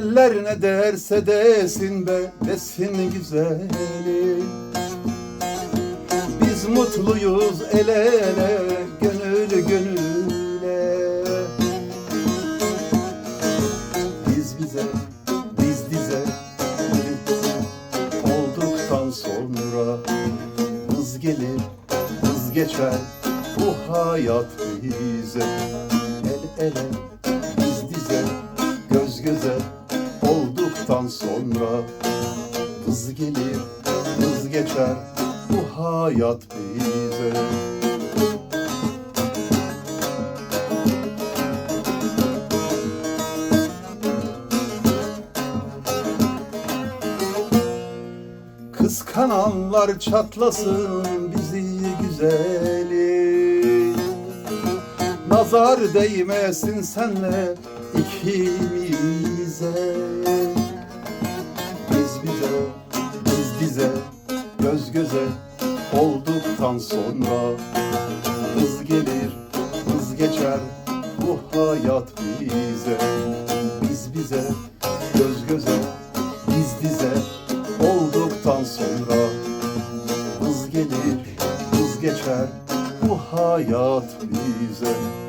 ne derse desin be desin güzeli. Biz mutluyuz el ele gönül gönüle. Biz bize biz dize olduktan sonra Hız gelir hız geçer bu hayat bize. El ele olduktan sonra Hız gelir hız geçer bu hayat bize. Kıskananlar çatlasın bizi güzeli. Nazar değmesin senle ikimize göz göze olduktan sonra. Hız gelir, hız geçer bu hayat bize. Biz bize, göz göze, biz dize olduktan sonra. Hız gelir, hız geçer bu hayat bize.